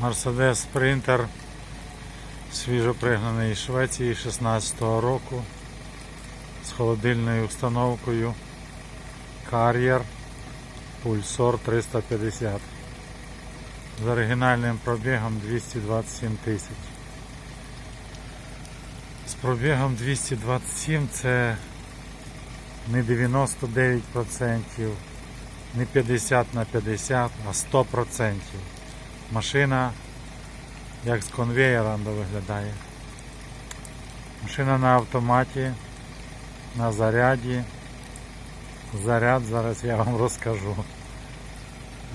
Mercedes Sprinter свіжопригнаний із Швеції 16-го року з холодильною установкою Carrier Pulsar 350 з оригінальним пробігом 227 тисяч. З пробігом 227 це не 99%, не 50 на 50, а 100%. Машина як з конвеєра виглядає. Машина на автоматі, на заряді. Заряд зараз я вам розкажу.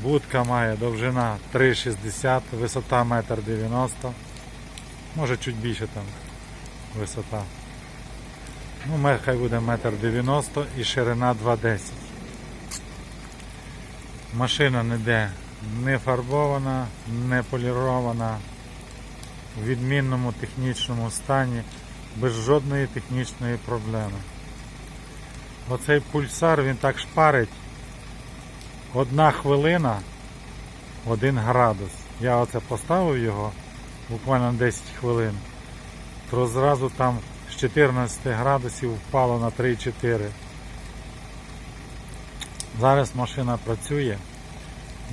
Будка має довжина 3,60, висота 1,90 м. Може чуть більше там висота. Ну, хай буде 1,90 м і ширина 2,10 Машина ніде не фарбована, не полірована, в відмінному технічному стані, без жодної технічної проблеми. Оцей пульсар він так шпарить. Одна хвилина, один градус. Я оце поставив його буквально 10 хвилин, то зразу там з 14 градусів впало на 3-4. Зараз машина працює.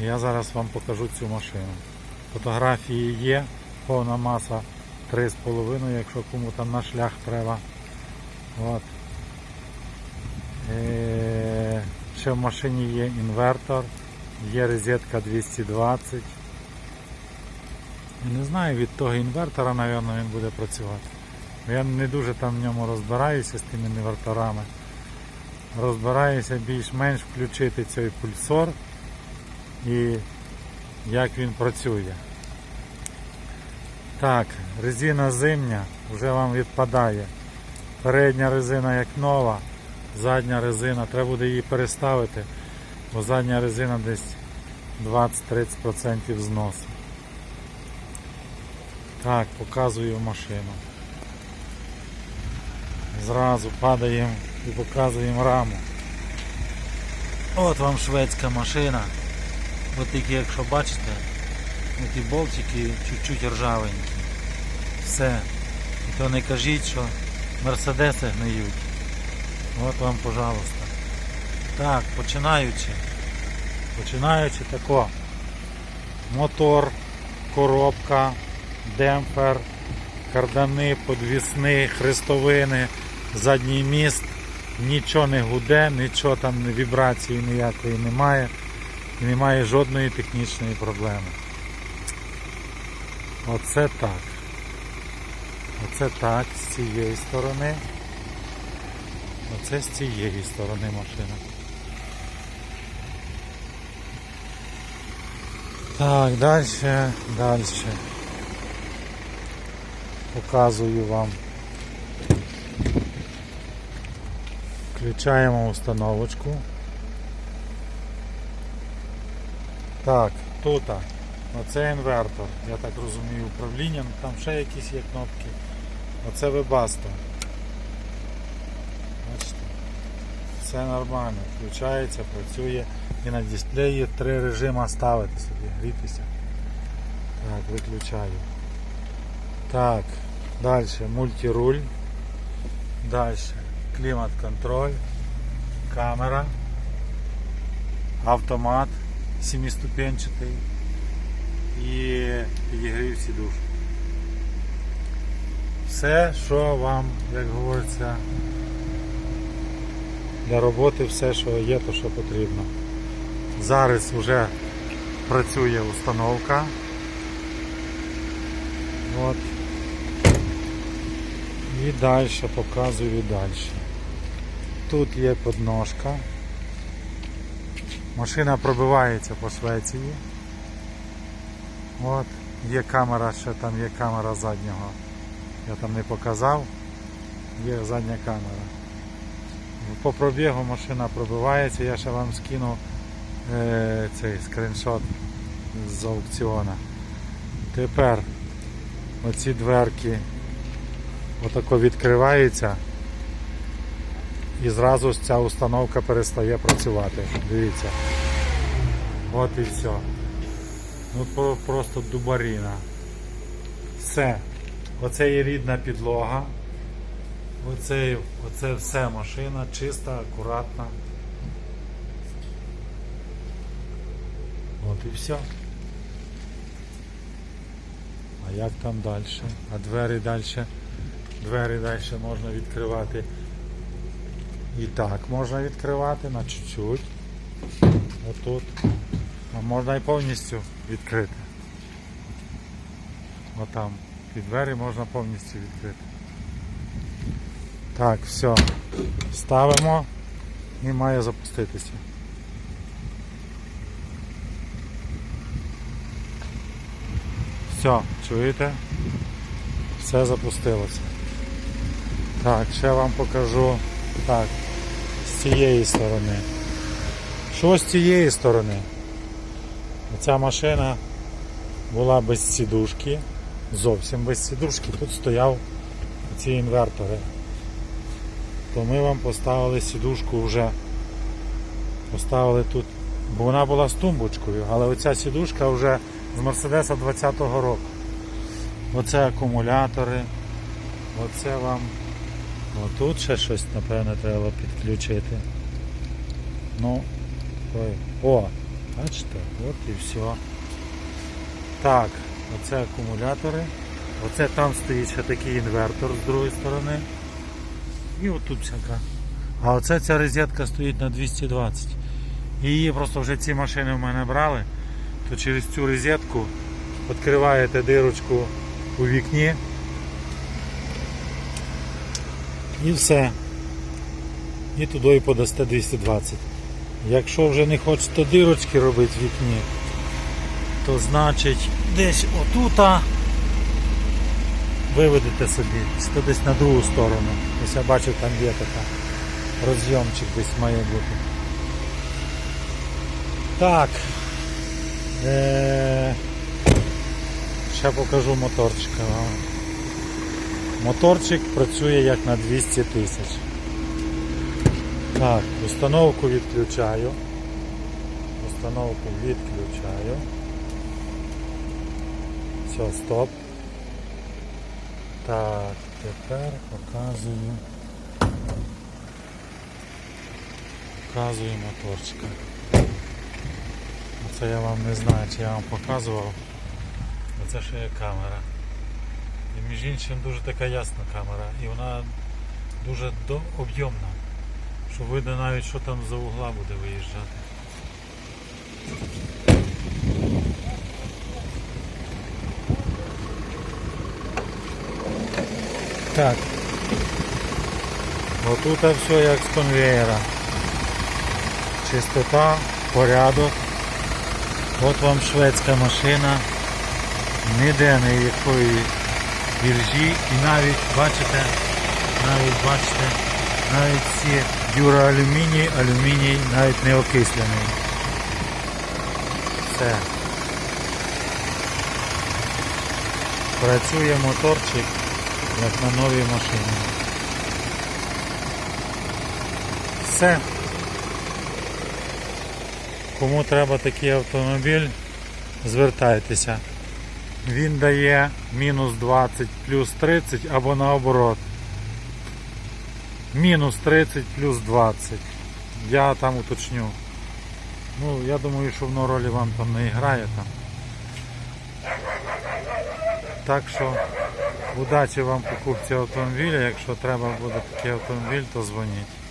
Я зараз вам покажу цю машину. Фотографії є, повна маса 3,5, якщо кому там на шлях треба. От. Е, Ще в машині є інвертор, є розетка 220. І Не знаю, від того інвертора, напевно, він буде працювати. Я не дуже там в ньому розбираюся з тими інверторами. Розбираюся більш-менш включити цей пульсор і як він працює. Так, резина зимня вже вам відпадає. Передня резина як нова, задня резина, треба буде її переставити, бо задня резина десь 20-30% зносу. Так, показую машину. Зразу падаємо і показуємо раму. От вам шведська машина. От тільки якщо бачите, ті болтики чуть-чуть ржавенькі. Все. І то не кажіть, що мерседеси гниють. От вам, пожалуйста. Так, починаючи. Починаючи тако. Мотор, коробка, демпфер, кардани, подвісни, хрестовини, задній міст. Нічого не гуде, нічого там вібрації ніякої немає. І немає жодної технічної проблеми. Оце так. Оце так з цієї сторони. Оце з цієї сторони машина. Так, далі, далі. Показую вам. Включаємо установочку. Так, тут. Оце інвертор, я так розумію, управління, там ще якісь є кнопки. Оце вебасто. Бачите? Все нормально, включається, працює. І на дисплеї три режима ставити собі, грітися. Так, виключаю. Так, далі мультируль. Далі клімат-контроль, камера, автомат сімиступенчатий і підігрів сідуш. Все, що вам, як говориться, для роботи все, що є, то що потрібно. Зараз вже працює установка. От. І далі показую далі. Тут є подножка. Машина пробивається по Швеції. От, є камера, ще там є камера заднього. Я там не показав. Є задня камера. По пробігу машина пробивається, я ще вам скину е, цей скріншот з аукціона. Тепер оці дверки отако відкриваються і зразу ця установка перестає працювати. Дивіться. От і все. Ну просто дубаріна. Все. Оце є рідна підлога. Оце, оце все машина, чиста, акуратна. От і все. А як там далі? А двері далі? Двері далі можна відкривати. І так можна відкривати на чуть-чуть. Отут. А можна і повністю відкрити. Отам. І двері можна повністю відкрити. Так, все. Ставимо і має запуститися. Все, чуєте? Все запустилося. Так, ще вам покажу так, цієї сторони. Що з цієї сторони? Ця машина була без сідушки, зовсім без сідушки. Тут стояв ці інвертори. То ми вам поставили сідушку вже. Поставили тут, бо вона була з тумбочкою, але оця сідушка вже з Мерседеса 20-го року. Оце акумулятори. Оце вам. Отут ще щось, напевно, треба підключити. Ну, ой. О, бачите, от і все. Так, оце акумулятори. Оце там стоїть ще такий інвертор з другої сторони. І отут всяка. А оце ця розетка стоїть на 220. І її просто вже ці машини в мене брали, то через цю розетку відкриваєте дирочку у вікні. І все. І туди подасте 220. Якщо вже не хочете дирочки робити в вікні, то значить десь отута виведете собі, то десь на другу сторону. Ось я бачив, там є така розйомчик десь має бути. Так. Е- ще покажу моторчика. Моторчик працює як на 200 тисяч. Так, установку відключаю. Установку відключаю. Все, стоп. Так, тепер показую. Показую моторчика. Це я вам не знаю, чи я вам показував. Оце ще є камера. І між іншим дуже така ясна камера. І вона дуже об'ємна. Що видно навіть, що там за угла буде виїжджати. Так. Отут все як з конвеєра. Чистота, порядок. От вам шведська машина. Ніде ніякої біржі і навіть бачите, навіть бачите, навіть ці дюроалюміній, алюміній навіть не окислений. Все. Працює моторчик як на новій машині. Все. Кому треба такий автомобіль, звертайтеся. Він дає мінус 20 плюс 30 або наоборот. Мінус 30 плюс 20. Я там уточню. Ну, я думаю, що воно ролі вам там не грає там. Так що удачі вам покупці автомобіля. Якщо треба буде такий автомобіль, то дзвоніть.